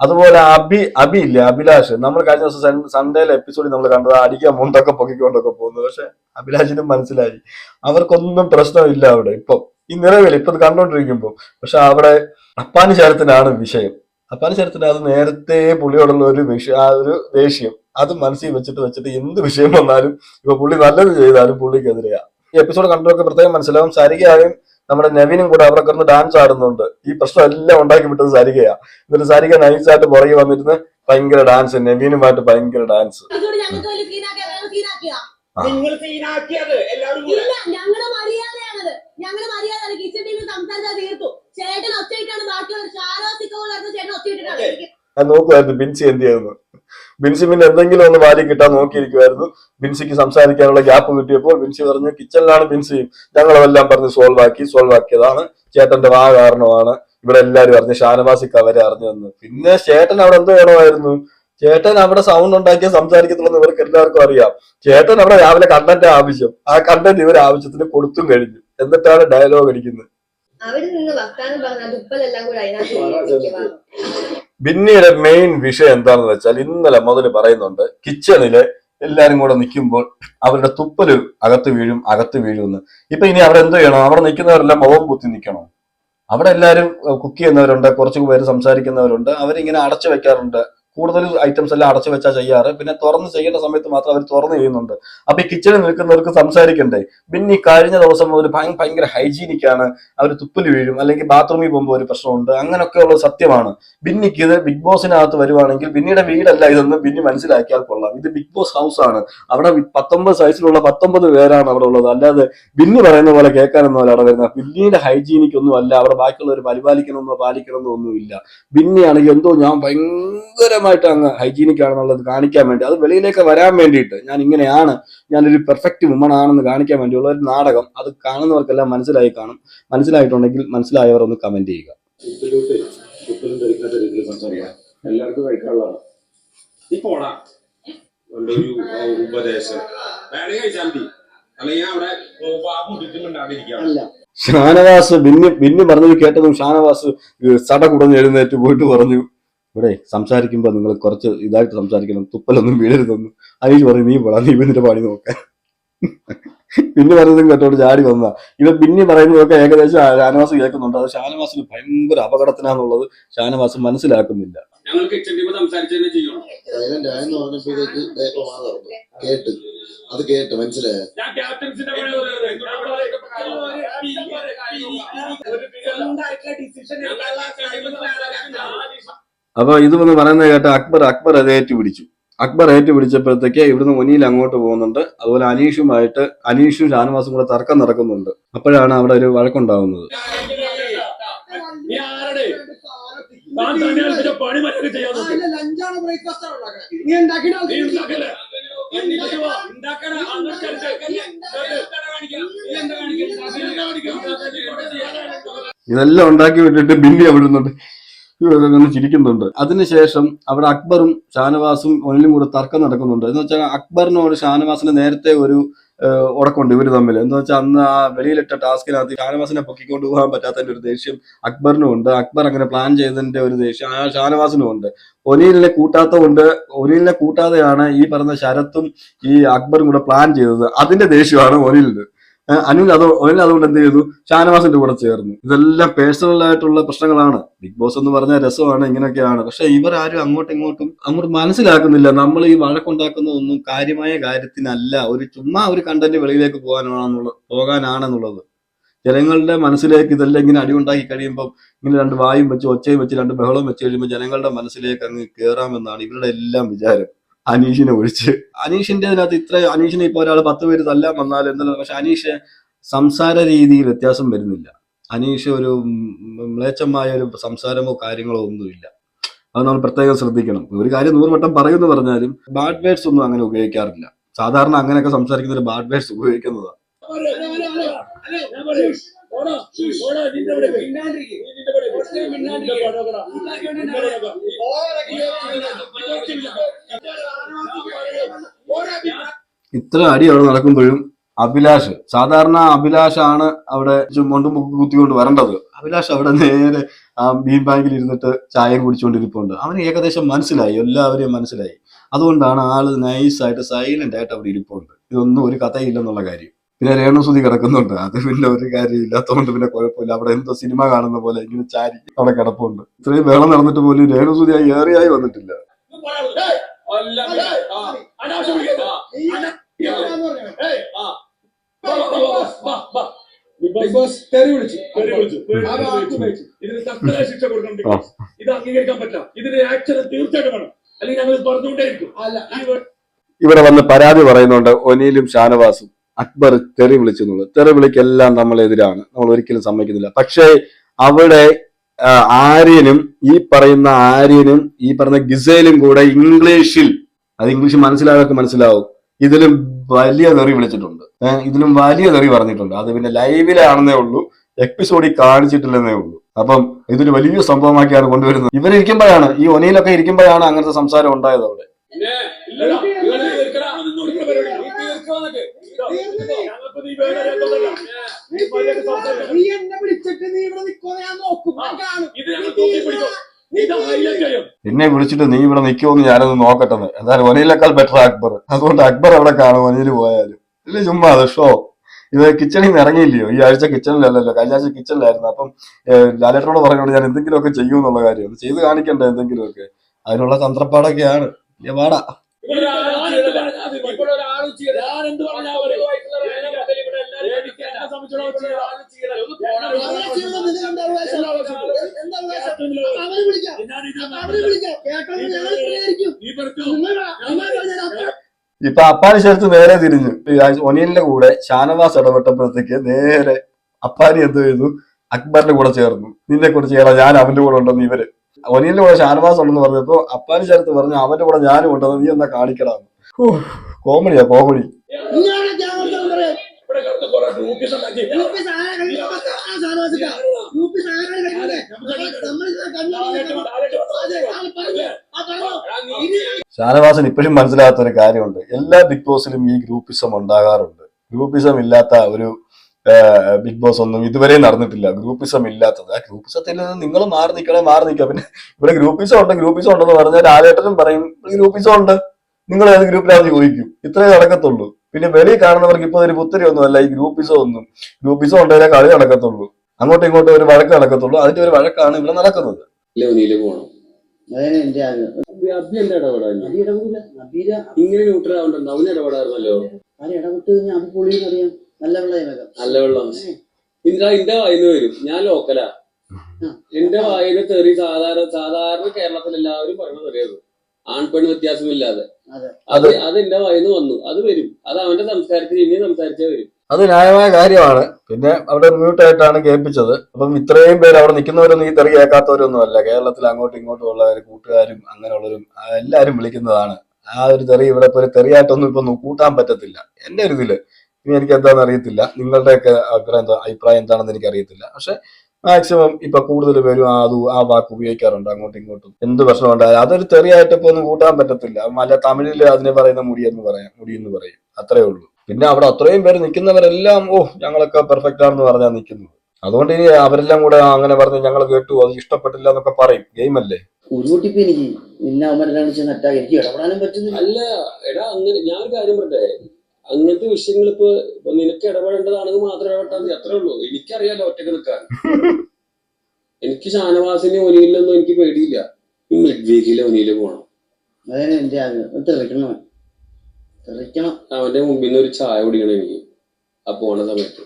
അതുപോലെ അബി അബി ഇല്ലേ? അഭിലാഷ്. നമ്മൾ കഴിഞ്ഞ ദിവസം സൺഡേയിലെ എപ്പിസോഡിൽ നമ്മൾ കണ്ടത് അടിക്കാൻ മുണ്ടൊക്കെ പൊക്കിക്കൊണ്ടൊക്കെ പോകുന്നത്. പക്ഷെ അഭിലാഷിനും മനസ്സിലായി. അവർക്കൊന്നും പ്രശ്നമില്ല അവിടെ. ഇപ്പൊ ഈ നിലവിൽ ഇപ്പൊ കണ്ടോണ്ടിരിക്കുമ്പോ പക്ഷെ അവിടെ അപ്പാനി ശരത്തിനാണ് വിഷയം. അപ്പാനി ശരത്തിന് അത് നേരത്തെ പുള്ളിയോടുള്ള ഒരു വിഷയ ആ ഒരു ദേഷ്യം. അത് മനസ്സിൽ വെച്ചിട്ട് വെച്ചിട്ട് എന്ത് വിഷയം വന്നാലും ഇപ്പൊ പുള്ളി നല്ലത് ചെയ്താലും പുള്ളിക്കെതിരെയാ. ഈ എപ്പിസോഡ് കണ്ടവർക്ക് പ്രത്യേകം മനസ്സിലാവും. സരികയായും നമ്മുടെ നവീനും കൂടെ അവിടെ കിടന്ന് ഡാൻസ് ആടുന്നുണ്ട്. ഈ പ്രശ്നം എല്ലാം ഉണ്ടാക്കി വിട്ടത് സാരികയാ. എന്നിട്ട് സാരിക നൈസായിട്ട് പുറകെ വന്നിരുന്ന് ഭയങ്കര ഡാൻസ് നവീനുമായിട്ട് ഭയങ്കര ഡാൻസ് നിങ്ങൾ സീനാക്കിയത് എല്ലാവരും കൂടെ. ഇല്ല ഞങ്ങളുടെ മര്യാദയാണത്. ഞങ്ങളുടെ മര്യാദ കിച്ചൺ ടീമിൽ സംസാരിച്ചാൽ തീർത്തു. ചേട്ടൻ ചേട്ടൻ നോക്കുമായിരുന്നു ബിൻസി എന്ത് ചെയ്യുന്നു ബിൻസി പിന്നെ എന്തെങ്കിലും ഒന്ന് വാരി കിട്ടാൻ നോക്കിയിരിക്കുമായിരുന്നു ബിൻസിക്ക് സംസാരിക്കാനുള്ള ഗ്യാപ്പ് കിട്ടിയപ്പോൾ ബിൻസി പറഞ്ഞു കിച്ചണിലാണ് ബിൻസി. ഞങ്ങളെല്ലാം പറഞ്ഞ് സോൾവ് ആക്കി സോൾവ് ആക്കിയതാണ്. ചേട്ടന്റെ വാ കാരണമാണ് ഇവിടെ എല്ലാവരും അറിഞ്ഞു ഷാനവാസി അവരെ അറിഞ്ഞു വന്നു പിന്നെ ചേട്ടൻ അവിടെ എന്തോ വേണമായിരുന്നു? ചേട്ടൻ അവിടെ സൗണ്ട് ഉണ്ടാക്കിയ സംസാരിക്കത്തുള്ളൂ ഇവർക്ക് എല്ലാവർക്കും അറിയാം. ചേട്ടൻ അവിടെ രാവിലെ കണ്ടന്റ് ആവശ്യം. ആ കണ്ടന്റ് ഇവർ ആവശ്യത്തിന് കൊടുത്തും കഴിഞ്ഞു. എന്നിട്ടാണ് ഡയലോഗ് അടിക്കുന്നത് അവിടെ നിന്ന് വർത്താനം പറഞ്ഞ ദുപ്പലെല്ലാം കൂടെ അതിനകത്ത് ബിന്നിയുടെ മെയിൻ വിഷയം എന്താണെന്ന് വെച്ചാൽ ഇന്നലെ മുതൽ പറയുന്നുണ്ട് കിച്ചണിൽ എല്ലാരും കൂടെ നിൽക്കുമ്പോൾ അവരുടെ തുപ്പൽ അകത്ത് വീഴും അകത്ത് വീഴുമെന്ന്. ഇപ്പൊ ഇനി അവിടെ എന്ത് ചെയ്യണം? അവിടെ നിൽക്കുന്നവരെല്ലാം മുഖം കുത്തി നിൽക്കണം? അവിടെ എല്ലാവരും കുക്ക് ചെയ്യുന്നവരുണ്ട് കുറച്ച് പേര് സംസാരിക്കുന്നവരുണ്ട് അവരിങ്ങനെ അടച്ചു വെക്കാറുണ്ട്. കൂടുതൽ ഐറ്റംസ് എല്ലാം അടച്ചു വെച്ചാൽ ചെയ്യാറ്. പിന്നെ തുറന്ന് ചെയ്യേണ്ട സമയത്ത് മാത്രം അവർ തുറന്ന് ചെയ്യുന്നുണ്ട്. അപ്പൊ ഈ കിച്ചണിൽ നിൽക്കുന്നവർക്ക് സംസാരിക്കണ്ടേ? പിന്നെ ഈ കഴിഞ്ഞ ദിവസം മുതൽ ഭയ- ഭയങ്കര ഹൈജീനിക് ആണ്. അവർ തുപ്പിൽ വീഴും. അല്ലെങ്കിൽ ബാത്റൂമിൽ പോകുമ്പോൾ ഒരു പ്രശ്നമുണ്ട്. അങ്ങനെയൊക്കെ ഉള്ള സത്യമാണ്. ബിന്നിക്ക് ഇത് ബിഗ് ബോസിനകത്ത് വരുവാണെങ്കിൽ ബിന്നിയുടെ വീടല്ല ഇതെന്ന് ബിന്നി മനസ്സിലാക്കിയാൽ കൊള്ളാം. ഇത് ബിഗ് ബോസ് ഹൗസ് ആണ്. അവിടെ പത്തൊമ്പത് സൈസിലുള്ള പത്തൊമ്പത് പേരാണ് അവിടെ ഉള്ളത്. അല്ലാതെ ബിന്നി പറയുന്ന പോലെ കേൾക്കാനൊന്നും അല്ല അവിടെ വരുന്നത്. ബിന്നിയുടെ ഹൈജീനിക് ഒന്നും അല്ല. അവിടെ ബാക്കിയുള്ളവർ പരിപാലിക്കണമെന്നോ പാലിക്കണമെന്നോ ഒന്നുമില്ല. ബിന്നിയാണെങ്കിൽ എന്തോ ഞാൻ ഭയങ്കരമായിട്ട് അങ്ങ് ഹൈജീനിക് ആണെന്നുള്ളത് കാണിക്കാൻ വേണ്ടി അത് വെളിയിലേക്ക് വരാൻ വേണ്ടിയിട്ട് ഞാൻ ഇങ്ങനെയാണ് ഞാനൊരു പെർഫെക്റ്റ് വുമൺ ആണെന്ന് കാണിക്കാൻ വേണ്ടിയുള്ള ഒരു നാടകം അത് കാണുന്നവർക്കെല്ലാം മനസ്സിലായി കാണും. മനസ്സിലായിട്ടുണ്ടെങ്കിൽ മനസ്സിലായവർ ഒന്ന് കമന്റ് ചെയ്യുക. എല്ലാവർക്കും കഴിക്കാനുള്ളതാണ്. ഒരു ഉപദേശം. വേണമെങ്കിൽ കഴിച്ചാൽ മതി. അല്ലെങ്കിൽ അവിടെ ഷാനവാസ് ബിന്നി ബിന്നി പറഞ്ഞത് കേട്ടതും ഷാനവാസ് സട കുടഞ്ഞ് എഴുന്നേറ്റ് പോയിട്ട് പറഞ്ഞു. ഇവിടെ സംസാരിക്കുമ്പോൾ നിങ്ങൾ കുറച്ച് ഇതായിട്ട് സംസാരിക്കണം തുപ്പലൊന്നും വീഴരുതൊന്നും അനീഷ് പറയും നീ പോടാ നീ ഇതിന്റെ പണി നോക്കാൻ പിന്നെ പറഞ്ഞതും കേട്ടോട് ചാടി വന്നതാ ഇവ പിന്നെ പറയുന്നതൊക്കെ ഏകദേശം ഷാനവാസ് കേൾക്കുന്നുണ്ട് അത് ഷാനവാസിന് ഭയങ്കര അപകടത്തിനാന്നുള്ളത് ഷാനവാസ് മനസ്സിലാക്കുന്നില്ല ഞങ്ങൾക്ക് ചെയ്യണം കേട്ട് അത് കേട്ട് മനസ്സിലായോ ഡിസിഷൻ അപ്പൊ ഇത് വന്ന് പറയുന്നത് കേട്ട അക്ബർ അക്ബർ അത് ഏറ്റുപിടിച്ചു. അക്ബർ ഏറ്റുപിടിച്ചപ്പോഴത്തേക്ക് ഇവിടുന്ന് മുനിയിൽ അങ്ങോട്ട് പോകുന്നുണ്ട്. അതുപോലെ അനീഷുമായിട്ട് അനീഷും ഷാനവാസും കൂടെ തർക്കം നടക്കുന്നുണ്ട്. അപ്പോഴാണ് അവിടെ ഒരു വഴക്കുണ്ടാവുന്നത്. ഇതെല്ലാം ഉണ്ടാക്കി വിട്ടിട്ട് ബിന്നി അവിടുന്നുണ്ട് ഇങ്ങനെ ചിരിക്കുന്നുണ്ട്. അതിനുശേഷം അവിടെ അക്ബറും ഷാനവാസും ഒന്നിലും കൂടെ തർക്കം നടക്കുന്നുണ്ട്. എന്ന് വെച്ചാൽ അക്ബറിനോട് ഷാനവാസിന് നേരത്തെ ഒരു ഉടക്കുണ്ട് ഇവർ തമ്മിൽ. എന്ന് വെച്ചാൽ അന്ന് ആ വെളിയിലിട്ട ടാസ്കിനകത്ത് ഷാനവാസിനെ പൊക്കിക്കൊണ്ട് പോകാൻ പറ്റാത്തതിന്റെ ഒരു ദേഷ്യം അക്ബറിനും ഉണ്ട്. അക്ബർ അങ്ങനെ പ്ലാൻ ചെയ്തതിന്റെ ഒരു ദേഷ്യം ആ ഷാനവാസിനും ഉണ്ട്. ഒനീലിനെ കൂട്ടാത്തതുകൊണ്ട് ഒനീലിനെ കൂട്ടാതെയാണ് ഈ പറഞ്ഞ ശരത്തും ഈ അക്ബറും കൂടെ പ്ലാൻ ചെയ്തത്. അതിന്റെ ദേഷ്യമാണ് ഒനീലിന് അനിൽ അത് അനിൽ അതുകൊണ്ട് എന്ത് ചെയ്തു? ഷാനവാസിന്റെ കൂടെ ചേർന്നു. ഇതെല്ലാം പേഴ്സണൽ ആയിട്ടുള്ള പ്രശ്നങ്ങളാണ്. ബിഗ് ബോസ് എന്ന് പറഞ്ഞ രസമാണ് ഇങ്ങനെയൊക്കെയാണ്. പക്ഷെ ഇവരാരും അങ്ങോട്ടും ഇങ്ങോട്ടും അങ്ങോട്ട് മനസ്സിലാക്കുന്നില്ല. നമ്മൾ ഈ വഴക്കുണ്ടാക്കുന്നതൊന്നും കാര്യമായ കാര്യത്തിനല്ല. ഒരു ചുമ്മാ ഒരു കണ്ടന്റ് വെളിയിലേക്ക് പോകാനാണെന്നുള്ള പോകാനാണെന്നുള്ളത്. ജനങ്ങളുടെ മനസ്സിലേക്ക് ഇതെല്ലാം ഇങ്ങനെ അടിയുണ്ടാക്കി കഴിയുമ്പോൾ ഇങ്ങനെ രണ്ട് വായും വെച്ച് ഒച്ചയും വെച്ച് രണ്ട് ബഹളവും വെച്ച് കഴിയുമ്പോൾ ജനങ്ങളുടെ മനസ്സിലേക്ക് അങ്ങ് കയറാമെന്നാണ് ഇവരുടെ എല്ലാം വിചാരം. അനീഷിനെ ഒഴിച്ച്. അനീഷിന്റെ അതിനകത്ത് ഇത്ര അനീഷിനെ ഇപ്പൊ ഒരാൾ പത്ത് പേര് തല്ലാൻ വന്നാൽ എന്തെല്ലാം പക്ഷെ അനീഷ് സംസാര രീതിയിൽ വ്യത്യാസം വരുന്നില്ല. അനീഷ് ഒരു മ്ലേച്ഛമായ ഒരു സംസാരമോ കാര്യങ്ങളോ ഒന്നുമില്ല. അത് നമ്മൾ പ്രത്യേകം ശ്രദ്ധിക്കണം. ഒരു കാര്യം നൂറ് വട്ടം പറയുമെന്ന് പറഞ്ഞാലും ബാഡ് വേർഡ്സ് ഒന്നും അങ്ങനെ ഉപയോഗിക്കാറില്ല. സാധാരണ അങ്ങനെയൊക്കെ സംസാരിക്കുന്ന ഒരു ബാഡ് വേർഡ്സ് ഉപയോഗിക്കുന്നതാണ് ഇത്ര അടി അവിടെ നടക്കുമ്പോഴും അഭിലാഷ് സാധാരണ അഭിലാഷാണ് അവിടെ മുണ്ടും മുക്ക് കുത്തിക്കൊണ്ട് വരേണ്ടത്. അഭിലാഷ് അവിടെ നേരെ ആ മീൻ ബാങ്കിൽ ഇരുന്നിട്ട് ചായയും കുടിച്ചുകൊണ്ടിരിപ്പുണ്ട്. അവന് ഏകദേശം മനസ്സിലായി എല്ലാവരെയും മനസ്സിലായി. അതുകൊണ്ടാണ് ആൾ നൈസായിട്ട് സൈലന്റ് ആയിട്ട് അവിടെ ഇരിപ്പുണ്ട്. ഇതൊന്നും ഒരു കഥയില്ലെന്നുള്ള കാര്യം. പിന്നെ രേണുസുതി കിടക്കുന്നുണ്ട്. അത് പിന്നെ ഒരു കാര്യം ഇല്ലാത്തതുകൊണ്ട് പിന്നെ കുഴപ്പമില്ല. അവിടെ എന്തോ സിനിമ കാണുന്ന പോലെ ഇങ്ങനെ ചാരി അവിടെ കിടപ്പുണ്ട്. ഇത്രയും വേളം നടന്നിട്ട് പോലും രേണുസുതി ആയി ഏറിയായി വന്നിട്ടില്ല. ശിക്ഷ കൊടുക്കണം. ഇത് അംഗീകരിക്കാൻ പറ്റില്ല ആക്ഷൻ തീർച്ചയായിട്ടും വേണം അല്ലെങ്കിൽ ഞങ്ങൾ പറഞ്ഞുകൊണ്ടേയിരിക്കും ഇവിടെ വന്ന് പരാതി പറയുന്നുണ്ട് ഒനിയിലും ഷാനവാസും. അക്ബർ തെറി വിളിച്ചു എന്നുള്ളത്. തെറി വിളിക്കെല്ലാം നമ്മളെതിരാണ്. നമ്മൾ ഒരിക്കലും സമ്മതിക്കുന്നില്ല. പക്ഷേ അവിടെ ആര്യനും ഈ പറയുന്ന ആര്യനും ഈ പറയുന്ന ഗിസേലും കൂടെ ഇംഗ്ലീഷിൽ അത് ഇംഗ്ലീഷ് മനസ്സിലാകാത്ത മനസ്സിലാവും. ഇതിലും വലിയ തെറി വിളിച്ചിട്ടുണ്ട്. ഇതിലും വലിയ തെറി പറഞ്ഞിട്ടുണ്ട്. അത് പിന്നെ ലൈവിലാണെന്നേ ഉള്ളൂ. എപ്പിസോഡിൽ കാണിച്ചിട്ടില്ലെന്നേ ഉള്ളൂ. അപ്പം ഇതൊരു വലിയ സംഭവമാക്കിയാണ് കൊണ്ടുവരുന്നത്. ഇവരിയ്ക്കുമ്പോഴാണ് ഈ ഒനയിലൊക്കെ ഇരിക്കുമ്പോഴാണ് അങ്ങനത്തെ സംസാരം ഉണ്ടായത് അവിടെ. നീ എന്നെ വിളിച്ചിട്ട് നീ ഇവിടെ നിൽക്കോ ഞാൻ നോക്കും. ഞാൻ കാണും. ഇത് ഞങ്ങൾ നോക്കി പിടിക്കും. ഇത്. ഹൈലൈറ്റ് ചെയ്യും. എന്നെ വിളിച്ചിട്ട് നീ ഇവിടെ നിൽക്കുമെന്ന് ഞാനൊന്ന് നോക്കട്ടെ എന്ന്. എന്തായാലും ഒനിയിലേക്കാൾ ബെറ്റർ അക്ബർ. അതുകൊണ്ട് അക്ബർ അവിടെ കാണും വനിയിൽ പോയാലും. ഇല്ല ചുമ്മാ അത് ഷോ ഇത് കിച്ചണിൽ നിന്ന് ഇറങ്ങിയില്ലയോ? ഈ ആഴ്ച കിച്ചണിലല്ലല്ലോ കഴിഞ്ഞ ആഴ്ച കിച്ചണിലായിരുന്നു അപ്പം ലാലേട്ടനോട് പറഞ്ഞോണ്ട് ഞാൻ എന്തെങ്കിലുമൊക്കെ ചെയ്യുമെന്നുള്ള കാര്യം. അത് ചെയ്ത് കാണിക്കണ്ടേ എന്തെങ്കിലുമൊക്കെ? അതിനുള്ള തന്ത്രപ്പാടൊക്കെയാണ്. വലിയ വിളിക്കാം വിളിക്കാം കേട്ടോ ഇപ്പൊ അപ്പാനി ശരത്ത് നേരെ തിരിഞ്ഞു ഒനിയന്റെ കൂടെ ഷാനവാസ് ഇടപെട്ടപ്പോഴത്തേക്ക് നേരെ അപ്പാനി എന്ത് ചെയ്തു? അക്ബറിന്റെ കൂടെ ചേർന്നു. നിന്നെ കൂടെ ചെയ്യണം ഞാൻ അവന്റെ കൂടെ ഉണ്ടെന്ന് ഇവർ. ഒനിയന്റെ കൂടെ ഷാനവാസ് ഉണ്ടെന്ന് പറഞ്ഞപ്പോ അപ്പാനി ചേർത്ത് പറഞ്ഞു അവന്റെ കൂടെ ഞാനും ഉണ്ടെന്ന് നീ എന്താ കാണിക്കടാന്ന്? കോമഡിയാ കോമഡി. ഇവിടെ കിടന്ന് കുറെ ഗ്രൂപ്പിസ് ഉണ്ടാക്കി ഷാനവാസൻ ഇപ്പോഴും മനസ്സിലാകാത്ത ഒരു കാര്യമുണ്ട്. എല്ലാ ബിഗ് ബോസിലും ഈ ഗ്രൂപ്പിസം ഉണ്ടാകാറുണ്ട്. ഗ്രൂപ്പിസം ഇല്ലാത്ത ഒരു ബിഗ് ബോസ് ഒന്നും ഇതുവരെ നടന്നിട്ടില്ല. ഗ്രൂപ്പിസം ഇല്ലാത്തത്. ആ ഗ്രൂപ്പിസത്തിൽ നിന്ന് നിങ്ങൾ മാറി നിൽക്കണേ മാറി നിൽക്കുക. പിന്നെ ഇവിടെ ഗ്രൂപ്പിസം ഉണ്ട് ഗ്രൂപ്പിസം ഉണ്ടെന്ന് പറഞ്ഞാൽ ആലേട്ടനും പറയും ഗ്രൂപ്പിസം ഉണ്ട്. നിങ്ങൾ ഏത് ഗ്രൂപ്പിലാണെന്ന് ചോദിക്കും. ഇത്രേ നടക്കത്തുള്ളൂ. പിന്നെ വെളിയിൽ കാണുന്നവർക്ക് ഇപ്പൊ ഒരു പുത്തരി ഒന്നും അല്ല ഈ ഗ്രൂപ്പിസോ ഒന്നും. ഗ്രൂപ്പിസോ ഉണ്ടെങ്കിലേ കളി നടക്കത്തുള്ളൂ. അങ്ങോട്ടും ഇങ്ങോട്ടും ഒരു വഴക്ക് നടക്കത്തുള്ളൂ. അതിന്റെ ഒരു വഴക്കാണ് ഇവിടെ നടക്കുന്നത്. ഇങ്ങനെ ന്യൂട്രൽ ആവണ്ടോ അവന് പൊളിയും നല്ല വെള്ളം. എന്റെ വായന വരും. ഞാൻ ലോക്കലാ എന്റെ വായന തെറി സാധാരണ സാധാരണ കേരളത്തിൽ എല്ലാവരും പറയുന്ന തെറിയത് ആൺപെൺ വ്യത്യാസമില്ലാതെ. അതെ. അത് അത് എന്റെ വായിന്ന് വന്നു. അത് വരും. അത് അവന്റെ സംസാരത്തിൽ ഇനി സംസാരിച്ചേ വരും. അത് ന്യായമായ കാര്യമാണ്. പിന്നെ അവിടെ മ്യൂട്ടായിട്ടാണ് കേൾപ്പിച്ചത്. അപ്പം ഇത്രയും പേര് അവിടെ നിൽക്കുന്നവരൊന്നും ഈ തെറി കേൾക്കാത്തവരൊന്നും അല്ല. കേരളത്തിൽ അങ്ങോട്ടും ഇങ്ങോട്ടും ഉള്ളവർ കൂട്ടുകാരും അങ്ങനെയുള്ളവരും എല്ലാവരും വിളിക്കുന്നതാണ്. ആ ഒരു തെറി ഇവിടെ ഇപ്പൊ ഒരു തെറിയായിട്ടൊന്നും ഇപ്പൊ കൂട്ടാൻ പറ്റത്തില്ല. എന്റെ ഒരു ഇതിൽ. ഇനി എനിക്ക് എന്താണെന്ന് അറിയത്തില്ല. നിങ്ങളുടെയൊക്കെ അഭിപ്രായം എന്താ അഭിപ്രായം എന്താണെന്ന് എനിക്ക് അറിയത്തില്ല പക്ഷെ മാക്സിമം ഇപ്പൊ കൂടുതൽ പേരും ആ അത് ആ വാക്ക് ഉപയോഗിക്കാറുണ്ട് അങ്ങോട്ടും ഇങ്ങോട്ടും. എന്ത് പ്രശ്നമുണ്ടായാലും അതൊരു തെറിയായിട്ട് ഇപ്പൊ ഒന്നും കൂട്ടാൻ പറ്റത്തില്ല. മല തമിഴിൽ അതിനെ പറയുന്ന മുടി എന്ന് പറയാം മുടി എന്ന് പറയും. അത്രേ ഉള്ളൂ. പിന്നെ അവിടെ അത്രയും പേര് നിൽക്കുന്നവരെല്ലാം ഓ ഞങ്ങളൊക്കെ പെർഫെക്റ്റ് ആണെന്ന് പറഞ്ഞാൽ നിൽക്കുന്നത്. അതുകൊണ്ട് ഇനി അവരെല്ലാം കൂടെ അങ്ങനെ പറഞ്ഞ് ഞങ്ങൾ കേട്ടു അത് ഇഷ്ടപ്പെട്ടില്ല എന്നൊക്കെ പറയും. ഗെയിം അല്ലേ? ഉരുട്ടിപ്പ് എനിക്ക് നിന്നെ അവന്മാരെല്ലാം എനിക്ക് ഇടപെടാനും പറ്റുന്നില്ല. അല്ല എടാ അങ്ങനെ ഞാൻ ഒരു കാര്യം പറട്ടെ അങ്ങനത്തെ വിഷയങ്ങൾ ഇപ്പൊ ഇപ്പൊ നിനക്ക് ഇടപെടേണ്ടതാണെങ്കിൽ മാത്രം ഇടപെട്ടാൽ മതി. അത്രേ ഉള്ളൂ. എനിക്കറിയാലോ ഒറ്റയ്ക്ക് നിൽക്കാൻ. എനിക്ക് ഷാനവാസിനെ ഒനിയിലൊന്നും എനിക്ക് പേടിയില്ല. ഈ മിഡ് വീക്കിലെ ഒനിയിൽ പോണം. അതാണ് എന്റെ ആഗ്രഹം. തെറിക്കണം. തെറിക്കണം. അവന്റെ മുമ്പിൽ നിന്ന് ഒരു ചായ കുടിക്കണം എനിക്ക് ആ പോണ സമയത്ത്.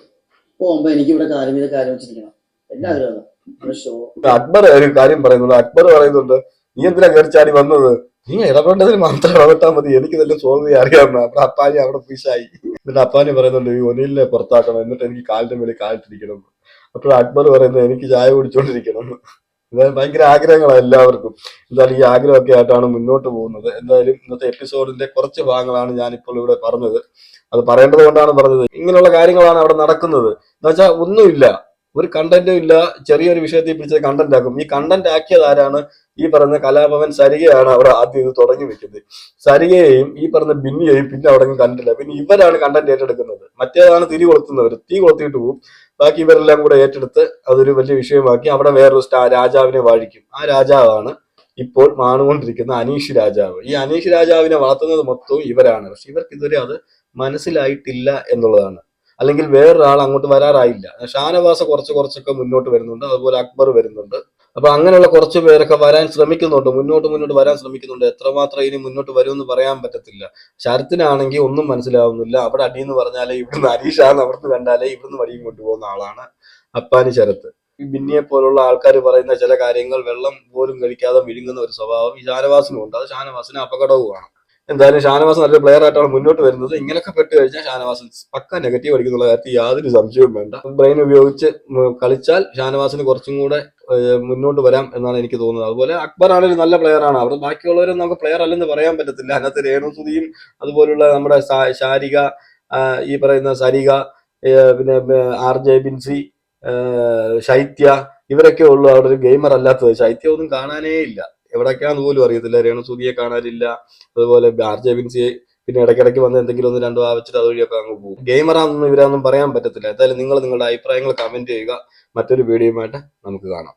പോകുമ്പോ എനിക്ക് ഇവിടെ കാര്യം ചെയ്ത് കാര്യം വെച്ചിരിക്കണം എല്ലാവരും ആഗ്രഹം ഷോ അക്ബർ ഒരു കാര്യം പറയുന്നുണ്ട്. അക്ബർ പറയുന്നുണ്ട് നീ എന്തിനാ കയറി ചാടി വന്നത്? നീ ഇടപെടേണ്ടതിന് മാത്രം ഇടപെട്ടാൽ മതി. എനിക്ക് നല്ല സോൾവ് അറിയാം അപ്പൊ അപ്പാനി അവിടെ ഫിഷായി എന്നിട്ട് അപ്പാനി പറയുന്നുണ്ട് ഈ ഒനിലിനെ പുറത്താക്കണം. എന്നിട്ട് എനിക്ക് കാലിന്റെ മേലെ കാലിട്ടിരിക്കണം. അപ്പോൾ അക്ബർ പറയുന്നത് എനിക്ക് ചായ കുടിച്ചോണ്ടിരിക്കണം. എന്തായാലും ഭയങ്കര ആഗ്രഹങ്ങളാണ് എല്ലാവർക്കും. എന്തായാലും ഈ ആഗ്രഹമൊക്കെ ആയിട്ടാണ് മുന്നോട്ട് പോകുന്നത്. എന്തായാലും ഇന്നത്തെ എപ്പിസോഡിന്റെ കുറച്ച് ഭാഗങ്ങളാണ് ഞാനിപ്പോൾ ഇവിടെ പറഞ്ഞത്. അത് പറയേണ്ടത് കൊണ്ടാണ് പറഞ്ഞത്. ഇങ്ങനെയുള്ള കാര്യങ്ങളാണ് അവിടെ നടക്കുന്നത്. എന്ന് വെച്ചാൽ ഒന്നുമില്ല. ഒരു കണ്ടന്റും ഇല്ല. ചെറിയൊരു വിഷയത്തിൽ പിടിച്ചത് കണ്ടന്റ് ആക്കും. ഈ കണ്ടന്റ് ആക്കിയത് ആരാണ്? ഈ പറഞ്ഞ കലാഭവൻ സരികയാണ് അവർ ആദ്യം ഇത് തുടങ്ങി വെക്കുന്നത്. സരികയെയും ഈ പറഞ്ഞ ബിന്നിയെയും പിന്നെ അവിടെ കണ്ടില്ല. പിന്നെ ഇവരാണ് കണ്ടന്റ് ഏറ്റെടുക്കുന്നത്. മറ്റേതാണ് തിരി കൊളുത്തുന്നവർ തീ കൊളുത്തിയിട്ട് പോകും ബാക്കി ഇവരെല്ലാം കൂടെ ഏറ്റെടുത്ത് അതൊരു വലിയ വിഷയമാക്കി അവിടെ വേറൊരു സ്റ്റാ രാജാവിനെ വാഴിക്കും. ആ രാജാവാണ് ഇപ്പോൾ മാണുകൊണ്ടിരിക്കുന്ന അനീഷ് രാജാവ്. ഈ അനീഷ് രാജാവിനെ വളർത്തുന്നത് മൊത്തവും ഇവരാണ്. പക്ഷെ ഇവർക്ക് ഇതുവരെ അത് മനസ്സിലായിട്ടില്ല എന്നുള്ളതാണ്. അല്ലെങ്കിൽ വേറൊരാൾ അങ്ങോട്ട് വരാറായില്ല. ഷാനവാസ കുറച്ച് കുറച്ചൊക്കെ മുന്നോട്ട് വരുന്നുണ്ട്. അതുപോലെ അക്ബർ വരുന്നുണ്ട്. അപ്പൊ അങ്ങനെയുള്ള കുറച്ച് പേരൊക്കെ വരാൻ ശ്രമിക്കുന്നുണ്ട്. മുന്നോട്ട് മുന്നോട്ട് വരാൻ ശ്രമിക്കുന്നുണ്ട്. എത്രമാത്രം ഇനി മുന്നോട്ട് വരുമെന്ന് പറയാൻ പറ്റത്തില്ല. ശരത്തിനാണെങ്കിൽ ഒന്നും മനസ്സിലാവുന്നില്ല. അവിടെ അടിയെന്ന് പറഞ്ഞാലേ ഇവിടുന്ന് അരീഷാന്ന് അവിടുന്ന് കണ്ടാലേ ഇവിടുന്ന് വഴിയും കൊണ്ടുപോകുന്ന ആളാണ് അപ്പാനി ശരത്ത്. ഈ ബിന്നിയെ പോലുള്ള ആൾക്കാർ പറയുന്ന ചില കാര്യങ്ങൾ വെള്ളം പോലും കഴിക്കാതെ വിഴുങ്ങുന്ന ഒരു സ്വഭാവം ഈ ഷാനവാസിനും ഉണ്ട് അത് ഷാനവാസിന് അപകടവുമാണ്. എന്തായാലും ഷാനവാസ് നല്ല പ്ലെയർ ആയിട്ടാണ് മുന്നോട്ട് വരുന്നത്. ഇങ്ങനെയൊക്കെ പെട്ട് കഴിഞ്ഞാൽ ഷാനവാസ് പക്ക നെഗറ്റീവ് അടിക്കുന്നുള്ള കാര്യത്തിൽ യാതൊരു സംശയവും വേണ്ട. ബ്രെയിൻ ഉപയോഗിച്ച് കളിച്ചാൽ ഷാനവാസിന് കുറച്ചും കൂടെ മുന്നോട്ട് വരാം എന്നാണ് എനിക്ക് തോന്നുന്നത്. അതുപോലെ അക്ബർ ആണൊരു നല്ല പ്ലെയർ ആണ്. അവിടെ ബാക്കിയുള്ളവരും നമുക്ക് പ്ലെയർ അല്ലെന്ന് പറയാൻ പറ്റത്തില്ല. അതിനകത്ത് രേണുസുതിയും അതുപോലുള്ള നമ്മുടെ ശാരിക ഈ പറയുന്ന സരിക പിന്നെ ആർ ജെ ബിൻസി ശൈത്യ ഇവരൊക്കെ ഉള്ളു. അവിടെ ഒരു ഗെയിമർ അല്ലാത്തത്. ശൈത്യ ഒന്നും കാണാനേ ഇല്ല. എവിടൊക്കെയാന്ന് പോലും അറിയത്തില്ല. രേണുസൂതിയെ കാണാനില്ല. അതുപോലെ ആർ ജെ ബിൻസിയെ പിന്നെ ഇടയ്ക്കിടയ്ക്ക് വന്ന് എന്തെങ്കിലും ഒന്ന് രണ്ടു ആവശ്യത്തിൽ അതുവഴിയൊക്കെ അങ്ങ് പോകും. ഗെയിമറാണെന്നും ഇവരൊന്നും പറയാൻ പറ്റത്തില്ല. എന്തായാലും നിങ്ങൾ നിങ്ങളുടെ അഭിപ്രായങ്ങൾ കമന്റ് ചെയ്യുക. മറ്റൊരു വീഡിയോയുമായിട്ട് നമുക്ക് കാണാം.